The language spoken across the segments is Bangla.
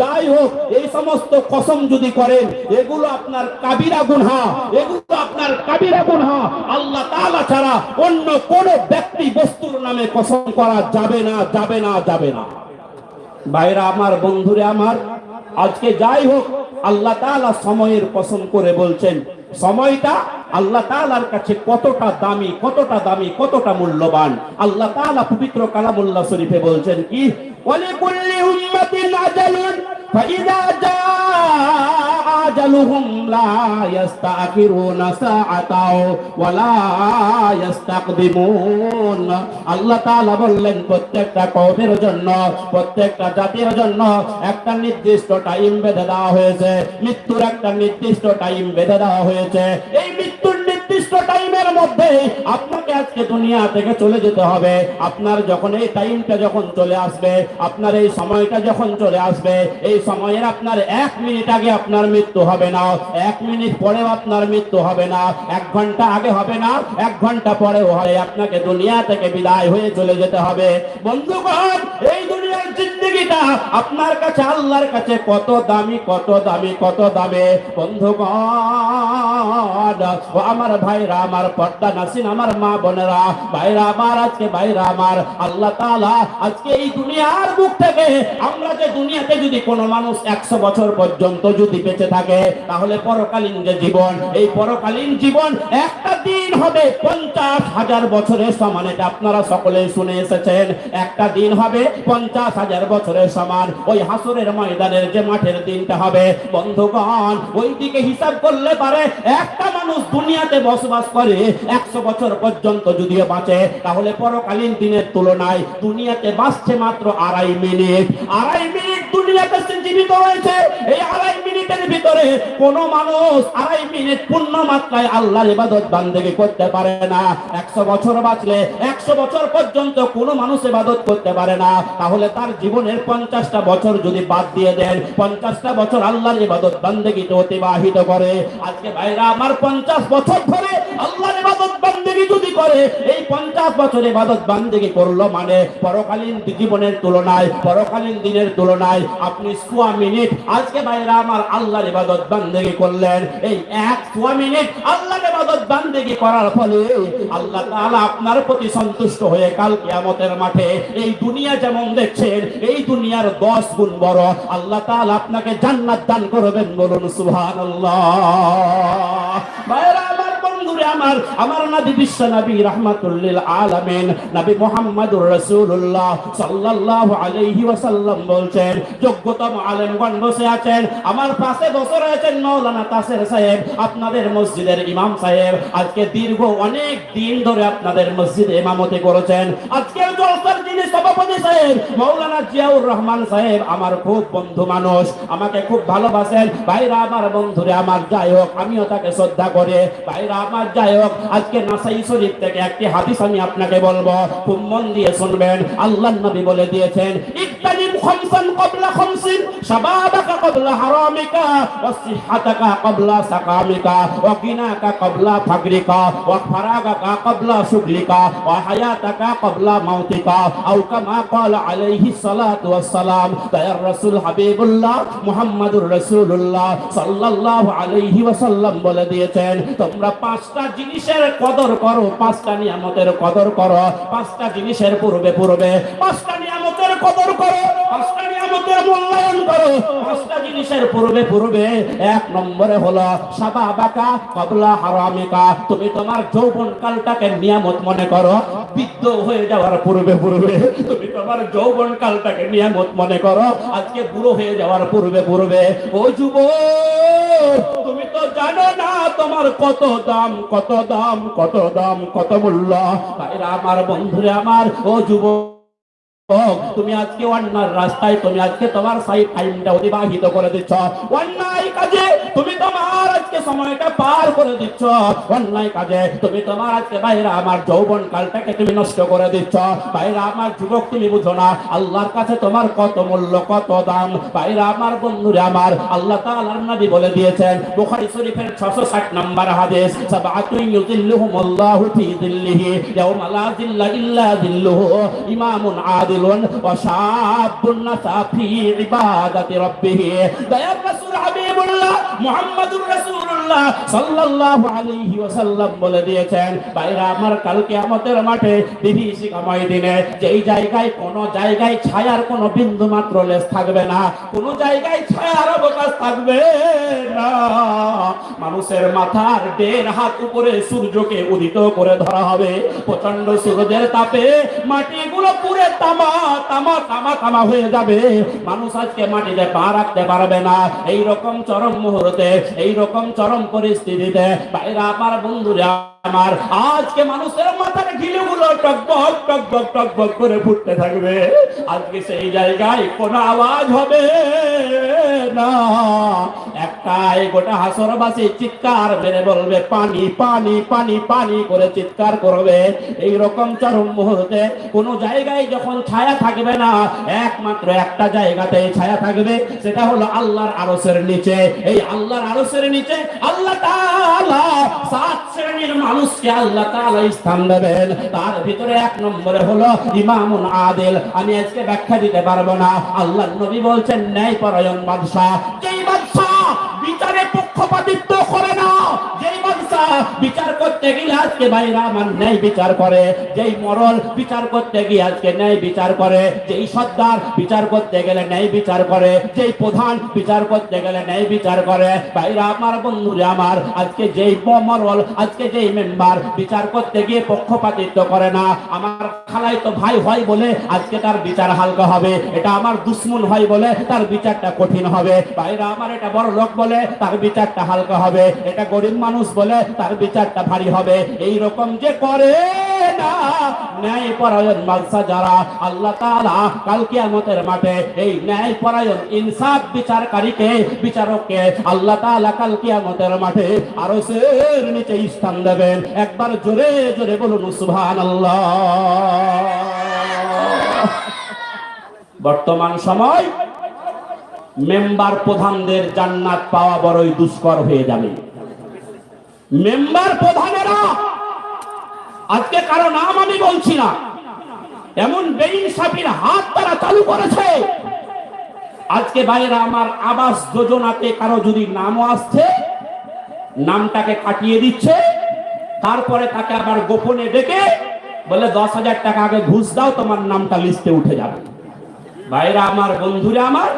যাই হোক, এই সমস্ত কসম যদি করেন, এগুলো আপনার কাবিরা গুনহা, এগুলো আপনার কাবিরা গুনহা। আল্লাহ তাআলা ছাড়া অন্য কোন ব্যক্তি বস্তুর নামে কসম করা যাবে না যাবে না যাবে না। ভাইরা আমার, বন্ধুরে আমার, আজকে যাই হোক, আল্লাহ তাআলা সময়ের কসম করে বলছেন, সময়টা আল্লাহ তালার কাছে কতটা দামি কতটা দামি, কতটা মূল্যবান। আল্লাহ তালা পবিত্র কালামুল্লাহ শরীফে বলছেন কি ওয়ালিকুল্লি উম্মাতিন আজালুন, ফাইদা আজালুহুম লা ইস্তাখিরুনা সাআতাও ওয়ালা ইস্তাকদিমুন আল্লাহ বললেন, প্রত্যেকটা কওমের জন্য, প্রত্যেকটা জাতির জন্য একটা নির্দিষ্ট টাইম বেঁধে দেওয়া হয়েছে। মৃত্যুর একটা নির্দিষ্ট টাইম বেঁধে দেওয়া হয়েছে। এই মৃত্যুর নির্দিষ্ট টাইমের মধ্যে আপনাকে আজকে দুনিয়া থেকে চলে যেতে হবে। আপনার যখন এই টাইমটা যখন চলে আসবে, আপনার এই সময়টা যখন চলে আসবে, এই সময়ের আপনার এক মিনিট আগে আপনার মৃত্যু হবে না। এক মিনিট পরেও আপনার মৃত্যু হবে না। এক ঘণ্টা আগে হবে না, এক ঘণ্টা পরেও হবে। আপনাকে দুনিয়া থেকে বিদায় হয়ে চলে যেতে হবে। বন্ধুগণ, এই জিন্দগিটা আপনার কাছে, আল্লাহর কাছে কত দামি কত দামি, কত দামে? বন্ধুগণ আমার ভাইরা, আমার পর্দা নাসিন, আমার মা বোনেরা, ভাইরা আমার, আজকে ভাইরা আমার, আল্লাহ তাআলা আজকে এই দুনিয়ার বুক থেকে আমরা যে দুনিয়াতে যদি কোনো মানুষ একশো বছর পর্যন্ত যদি বেঁচে থাকে, তাহলে পরকালীন যে জীবন, এই পরকালীন জীবন একটা দিন হবে পঞ্চাশ হাজার বছরের সমান, এটা আপনারা সকলে শুনে এসেছেন। একটা দিন হবে পঞ্চাশ হাজার বছরের সমান, ওই হাসরের ময়দানের যে মাঠের দিনটা হবে। বন্ধুগণ ওই দিকে হিসাব করলে পারে একটা মানুষ দুনিয়াতে বসবাস করে, একশো বছর পর্যন্ত যদিও বাঁচে, তাহলে পরকালীন দিনের তুলনায় দুনিয়াতে বাঁচছে মাত্র আড়াই মিনিট। আড়াই মিনিট কোন মানুষ তাহলে তার জীবনের পঞ্চাশটা বছর যদি বাদ দিয়ে দেন, পঞ্চাশটা বছর আল্লাহর ইবাদত বান্দেগিতে অতিবাহিত করে। আজকে ভাইরা, আমার পঞ্চাশ বছর ধরে আল্লাহর ইবাদত বান্দেগি যদি করে, এই পঞ্চাশ বছর ইবাদত বান্দেগি করল মানে পরকালীন জীবনের তুলনায়, পরকালীন দিনের তুলনায় আপনি সোয়া মিনিট, আজকে ভাইরা আমার আল্লাহর ইবাদত বান্দেগি করলেন। এই এক সোয়া মিনিট আল্লাহর ইবাদত বান্দেগি করার ফলে আল্লাহ তাআলা আপনার প্রতি সন্তুষ্ট হয়ে কাল কিয়ামতের মাঠে এই দুনিয়া যেমন দেখছেন, এই দুনিয়ার দশ গুণ বড় আল্লাহ তাআলা আপনাকে জান্নাত দান করবেন বলুন সুবহানাল্লাহ। ভাইরা বন্ধুরে আমার আমার নবী বিশ্ব নবী রাহমাতুল্লিল আলামিন, নবী মুহাম্মদুর রাসূলুল্লাহ সাল্লাল্লাহু আলাইহি ওয়াসাল্লাম বলছেন, যোগ্যতম আলেমগণ বসে আছেন, আমার পাশে বসে রয়েছেন মাওলানা তাসের সাহেব, আপনাদের মসজিদের ইমাম সাহেব। আজকে দীর্ঘ অনেক দিন ধরে আপনাদের মসজিদে ইমামতি করেছেন। আজকের জলসার যিনি সভাপতি সাহেব মাওলানা জিয়াউর রহমান সাহেব, আমার খুব বন্ধু মানুষ, আমাকে খুব ভালোবাসেন। ভাইরা, আমার বন্ধুরে, আমার যাই হোক, আমিও তাকে শ্রদ্ধা করে। ভাইরা আমার যাই হোক আজকে নাসাই শরীফ থেকে একটি হাদিস আমি আপনাকে বলব। খুব মন দিয়ে শুনবেন। আল্লাহ নবী বলে দিয়েছেন ইত্তানিম শাবাবাকা ক্বাবলা হারামিকা ওয়া সিহহাতাকা ক্বাবলা সাকামিকা ওয়া গিনাকা ক্বাবলা ফাকরিকা ওয়া ফারাগাকা ক্বাবলা শুগলিকা ওয়া হায়াতাকা ক্বাবলা মাউতিকা আও কামা ক্বালা আলাইহি সালাতু ওয়াস সালাম তায়ার রাসূল হাবিবুল্লাহ মুহাম্মাদুর রাসূলুল্লাহ সাল্লাল্লাহু আলাইহি ওয়াসাল্লাম বলে দিয়েছেন। তোমরা পাঁচটা জিনিসের কদর করো, পাঁচটা নিয়ামতের কদর করো, পাঁচটা জিনিসের পূর্বে পূর্বে, পাঁচটা নিয়ামতের কদর করো তুমি তোমার যৌবন কালটাকে নিয়ামত মনে করো। বৃদ্ধ হয়ে যাওয়ার পূর্বে পূর্বে তুমি তোমার যৌবন কালটাকে নিয়ামত মনে করো। আজকে বুড়ো হয়ে যাওয়ার পূর্বে পূর্বে, ও যুবক, তুমি তো জানো না তোমার কত দাম কত দাম কত দাম, কত মূল্য। আমার বন্ধুরে, আমার, ও যুবক তুমি আজকে অন্যার রাস্তায় তুমি আজকে তোমার সাই টাইমটা অতিবাহিত করে দিচ্ছ। অন্যায় কাজে তুমি তোমার আজকে সময়টা পার করে দিচ্ছ। অন্যায় কাজে তুমি তোমার আজকে বাইরে আমার যৌবন কালটাকে তুমি নষ্ট করে দিচ্ছ। বাইরে আমার যুবক তুমি বুঝো না। আল্লাহর কাছে তোমার কত মূল্য, কত দাম? বাইরে আমার বন্ধুরে আমার আল্লাহ তাআলার নবী বলে দিয়েছেন, বুখারী শরীফের 660 নম্বর হাদিস সাবাতুন ইউযিল্লুহুমুল্লাহু ফি যিল্লিহি ইয়াওমা লা যিল্লা ইল্লা যিল্লুহু, ইমামুন আদিলুন, ওয়া শাবুন নাসা ফি ইবাদাতি রাব্বিহ। দয়ার রাসূল মানুষের মাথার দেড় হাত উপরে সূর্যকে উদিত করে ধরা হবে। প্রচণ্ড সূর্যের তাপে মাটিগুলো পুরে তামা তামা তামা তামা হয়ে যাবে। মানুষ আজকে মাটিতে পা রাখতে পারবে না। এই রকম চরম মুহূর্তে এই রকম চরম পরিস্থিতিতে বাইরা আমার বন্ধুরা আমার, আজকে মানুষের মাথার ঘিলুগুলো টকবক টকবক টকবক করে ফুটতে থাকবে। আজকে সেই জায়গায় কোনো আওয়াজ হবে না। একটাই গোটা হাসরবাসী চিৎকার মেরে বলবে, পানি পানি পানি পানি করে চিৎকার করবে। এই রকম চরম মুহূর্তে কোন জায়গায় যখন ছায়া থাকবে না, একমাত্র একটা জায়গাতে ছায়া থাকবে, সেটা হলো আল্লাহর আরসের নিচে। এই আল্লাহর আরসের নিচে আল্লাহ তাআলা সাত শ্রেণির মানুষকে আল্লাহ তাআলা স্থান দেবেন। তার ভিতরে এক নম্বরে হলো ইমামুন আদিল। আমি আজকে ব্যাখ্যা দিতে পারব না। আল্লাহ নবী বলছেন ন্যায় পরায়ণ বাদশাহ, যেই পক্ষপাতিত্ব করে না। বিচার করতে গেলে আজকে বাইরা আমার ন্যায় বিচার করে। যেই মরল বিচার করতে গিয়ে আজকে ন্যায় বিচার করে। যেই সর্দার বিচার করতে গেলে ন্যায় বিচার করে। যেই প্রধান বিচার করতে গেলে ন্যায় বিচার করে। বাইরা আমার বন্ধুরা আমার, আজকে যেই মরল, আজকে যেই মেম্বার বিচার করতে গিয়ে পক্ষপাতিত্ব করে না। আমার খালাই তো ভাই হয় বলে আজকে তার বিচার হালকা হবে। এটা আমার দুশ্মন হয় বলে তার বিচারটা কঠিন হবে। বাইরা আমার এটা বড় লোক বলে তার বিচারটা হালকা হবে। এটা গরিব মানুষ বলে তার বিচারটা ভারী হবে। এই রকম যে করে না ন্যায় পরায়ণ মালসা যারা, আল্লাহ মাঠে এই ন্যায় পরায়ণ ইনসাফ বিচারকারীকে, বিচারককে আল্লাহ মাঠে আরশের নিচে স্থান দেবেন। একবার জোরে জোরে বলুন, সুবহানাল্লাহ। বর্তমান সময় মেম্বার প্রধানদের জান্নাত পাওয়া বড়ই দুষ্কর হয়ে যাবে। মেম্বার প্রধানেরা, আজকে কারও নাম আমি বলছি না। এমন বেইনসাফির হাত তারা চালু করেছে। আজকে বাইরে আমার আবাস যোজনাতে কারও যদি নামও আসছে, নামটাকে কাটিয়ে দিচ্ছে, তারপরে তাকে আবার গোপনে ডেকে বলে, দশ হাজার টাকা আগে ঘুষ দাও, তোমার নামটা লিস্টে উঠে যাবে। বাইরে আমার বন্ধুরা আমার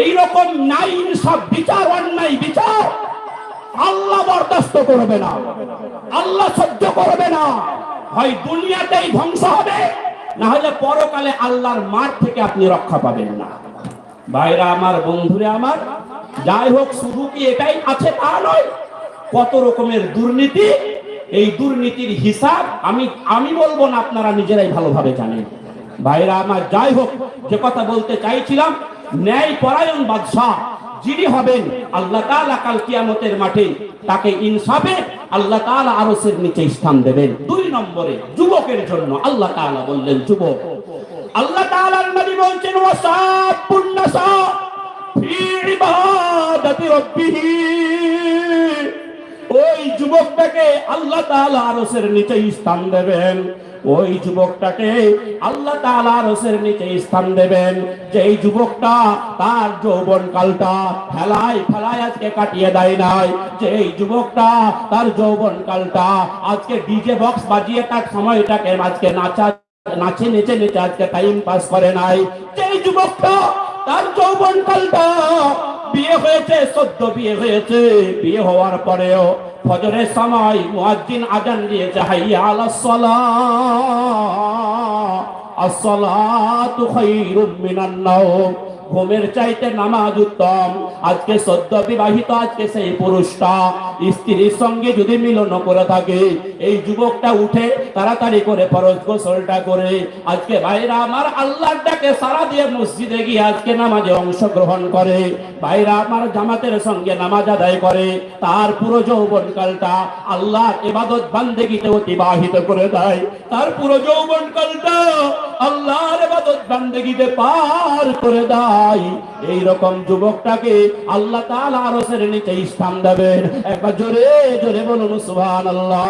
এই রকম নাই সব বিচার, অন্যায় বিচার আল্লাহ বরদাস্ত করবে না। আল্লাহ সহ্য করবে না। হয় দুনিয়াতেই ধ্বংস হবে, না হলে পরকালে আল্লাহর মার থেকে আপনি রক্ষা পাবেন না। ভাইরা আমার, বন্ধুরা আমার, যাই হোক, শুধু কি এটাই আছে তা নয়, কত রকমের দুর্নীতি, এই দুর্নীতির হিসাব আমি আমি বলব না আপনারা নিজেরাই ভালোভাবে জানেন। ভাইরা আমার, যাই হোক, যে কথা বলতে চাইছিলাম ন্যায় পরায়ণ বাদশাহ যিনি হবেন আল্লাহ তাআলা কাল কিয়ামতের মাঠে তাকে ইনসাফে আল্লাহ তাআলা আরশের নিচে স্থান দেবেন। দুই নম্বরে যুবকের জন্য আল্লাহ তাআলা বললেন, যুবক, আল্লাহ তাআলার বলছেন ওয়াসাবুন ওই যুবকটাকে আল্লাহ তাআলা আরশের নিচে স্থান দেবেন। ওই যুবকটাকে আল্লাহ তাআলা রসের নিচে স্থান দেবেন। যেই যুবকটা তার যৌবন কালটা ফেলায় ফেলায় আজকে কাটিয়ে দেয় নাই। যেই যুবকটা তার যৌবন কালটা আজকে ডিজে বক্স বাজিয়ে তার সময়টাকে আজকে নাচা নাচে নেচে নেচে আজকে টাইম পাস করে নাই। যেই যুবকটা তার যৌবন কালটা বিয়ে হয়েছে, সদ্য বিয়ে হয়েছে। বিয়ে হওয়ার পরেও ফজরের সময় মুয়াজ্জিন আজান দিয়েছে, হাইয়া আলা সালাহ আসসালাতু খায়রুম মিনান নাওম ঘুমের চাইতে নামাজ উত্তম। আজকে সদ্য বিবাহিত, আজকে সেই পুরুষটা। স্ত্রীর সঙ্গে যদি মিলন করে থাকে, এই যুবকটা উঠে তাড়াতাড়ি করে ফরজ গোসলটা করে, আজকে ভাইরা আমার আল্লাহর ডাকে সারা দিয়ে মসজিদে গিয়ে আজকে নামাজে অংশগ্রহণ করে। ভাইরা আমার জামাতের সঙ্গে নামাজ আদায় করে। তার পুরো যৌবনকালটা আল্লাহর ইবাদত বান্দেগিতে অতিবাহিত করে দেয়। তার পুরো যৌবনকালটা আল্লাহর ইবাদত বান্দেগিতে পার করে দেয়। এই রকম যুবকটাকে আল্লাহ তাআলা আরও শ্রেণীতে স্থান দেবেন। একবার জোরে জোরে বলুন, সুবহানাল্লাহ।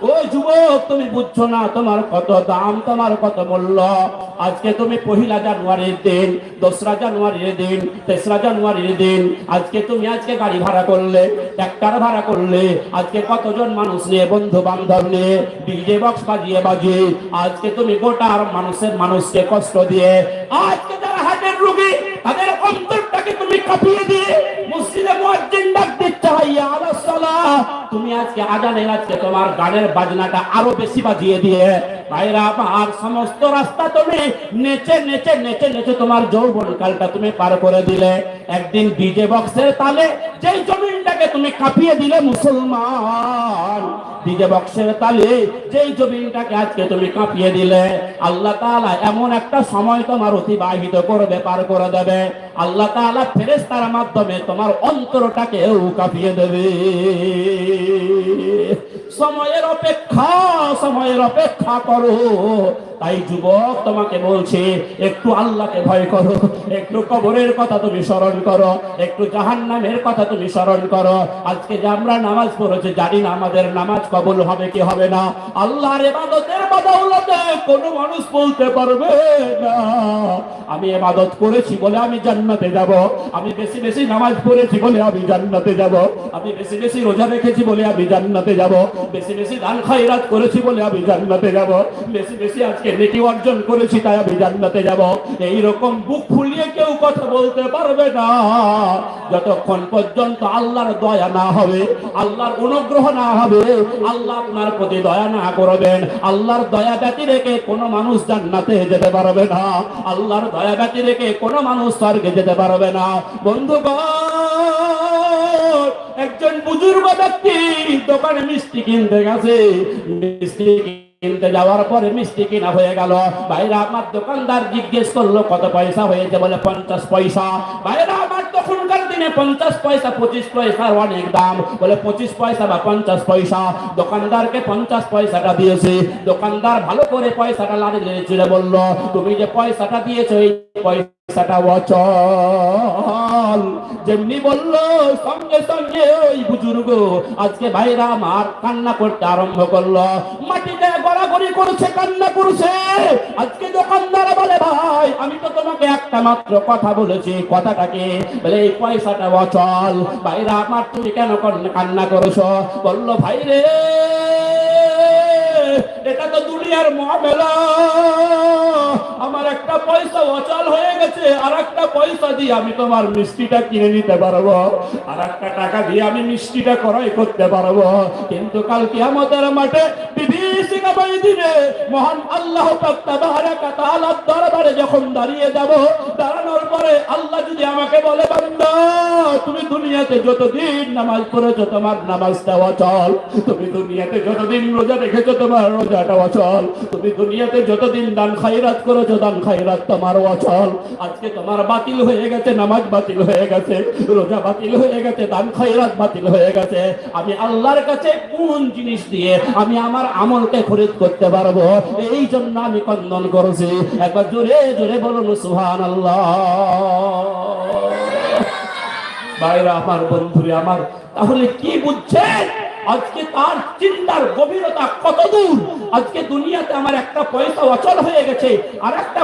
আমার ও যুবক, তুমি বুঝছ না তোমার কত দাম, তোমার কত মূল্য? আজকে তুমি পহিলা জানুয়ারির দিন, দোসরা জানুয়ারির দিন, তেসরা জানুয়ারির দিন, আজকে তুমি আজকে গাড়ি ভাড়া করলে ট্রাক্টর ভাড়া করলে, আজকে কতজন মানুষ নিয়ে বন্ধু বান্ধব নিয়ে, ডিজে বক্স বাজিয়ে বাজিয়ে, আজকে তুমি গোটার মানুষের মানুষকে কষ্ট দিয়ে, আজকে যারা হাটের রুগী, তাদের অন্তরটাকে তুমি কাঁপিয়ে দিয়ে আজকে আজানের আজকে তোমার গানের বাজনাটা আরও বেশি বাজিয়ে দিয়ে, ভাইরা আমার সমস্ত রাস্তা তুমি নেচে নেচে নেচে নেচে তোমার যৌবন কালটা তুমি পার করে দিলে। একদিন ডিজে বক্সের তালে যেই জমিনটাকে তুমি কাঁপিয়ে দিলে মুসলমান ডিজে বক্সের তালে, যেই জমিনটাকে আজকে তুমি কাঁপিয়ে দিলে, আল্লাহ তাআলা এমন একটা সময় তোমার অতিবাহিত করবে, পার করে দেবে। আল্লাহ তাআলা ফেরেশতার মাধ্যমে তোমার অন্তরটাকেও কাঁপিয়ে দেবে। সময়ের অপেক্ষা সময়ের অপেক্ষা করো। তাই যুবক তোমাকে বলছে, একটু আল্লাহকে ভয় করো, একটু কবরের কথা তুমি স্মরণ করো, একটু জাহান্নামের কথা তুমি স্মরণ করো। আজকে যে আমরা নামাজ পড়েছি, জানি না আমাদের নামাজ কবুল হবে কি হবে না। আল্লাহর ইবাদতের বদৌলতে কোনো মানুষ বলতে পারবে না। আমি ইবাদত করেছি বলে আমি জান্নাতে যাব। আমি বেশি বেশি নামাজ পড়েছি বলে আমি জান্নাতে যাব। আমি বেশি বেশি রোজা রেখেছি বলে আমি জান্নাতে যাব। বেশি বেশি দান করেছি বলে আমি জান্নাতে যাব। বেশি বেশি আজকে নেকি অর্জন করেছি, তাই আমি জান্নাতে যাব। এই রকম বুক ফুলিয়ে কেউ কথা বলতে পারবে না। যতক্ষণ পর্যন্ত আল্লাহর দয়া না হবে, আল্লাহর অনুগ্রহ না হবে, আল্লাহ আপনার প্রতি দয়া না করবেন। আল্লাহর দয়া ব্যতি রেখে কোনো মানুষ জান্নাতে যেতে পারবে না। আল্লাহর দয়া ব্যতি রেখে কোনো মানুষ স্বর্গে যেতে পারবে না। বন্ধুগণ একজন বুজুর্গ ব্যক্তি দোকানে মিষ্টি কিনতে গেছে। মিষ্টি কিনতে যাওয়ার পরে মিষ্টি কিনা হয়ে গেল। বাইরে আমার দোকানদার জিজ্ঞেস করল, কত পয়সা হয়েছে? বলে, পঞ্চাশ পয়সা। বাইরে আমার তখনকার দিনে পঞ্চাশ পয়সা, পঁচিশ পয়সার অনেক দাম। বলে পঁচিশ পয়সা বা পঞ্চাশ পয়সা। দোকানদারকে পঞ্চাশ পয়সাটা দিয়েছে। দোকানদার ভালো করে পয়সাটা লাড়িয়ে ছিঁড়ে বলল, তুমি যে পয়সাটা দিয়েছ, এই পয়সাটা অচল। যেমনি বলল, সঙ্গে সঙ্গে ওই বুজুর্গ আজকে ভাইরা আমার কান্না করতে আরম্ভ করল। মাটিতে গড়াগড়ি করছে, কান্না করছে। আজকে আমি তো তোমাকে একটা মাত্র কথা বলেছি কথাটাকে বলে, এই পয়সাটা অচল। ভাইরা, আমার তুমি কেন কান্না করছ? বলল, ভাই রে, এটা তো দুনিয়ার মহামেলা। আমার একটা পয়সা অচল হয়ে গেছে আর একটা পয়সা দিয়ে আমি তোমার মিষ্টিটা কিনে নিতে পারব। আর একটা টাকা দিয়ে আমি মিষ্টিটা ক্রয় করতে পারব। কিন্তু কালকে আমাদের মাঠে তুমি দুনিয়াতে যতদিন নামাজ পড়েছো, তোমার নামাজটা অচল। তুমি দুনিয়াতে যতদিন রোজা রেখেছো, তোমার রোজাটা অচল। তুমি দুনিয়াতে যতদিন দান খাইরাত করেছ, দান খাইরাত তোমার অচল। আজকে তোমার বাতিল হয়ে গেছে, নামাজ বাতিল হয়ে গেছে, রোজা বাতিল হয়ে গেছে, দান খাইরাত বাতিল হয়ে গেছে। আমি আল্লাহর কাছে কোন জিনিস দিয়ে, আমি আমার আমলকে খরিদ করতে পারব? এই জন্য আমি কন্দন করছি। একবার জোরে জোরে বলুন সুহান আল্লাহ ভাইরা, আমার বন্ধুরে, আমার, তাহলে কি বুঝছেন? আজকে তার চিন্তার গভীরতা কত দূর? আজকে দুনিয়াতে আমার একটা পয়সা অচল হয়ে গেছে আর একটা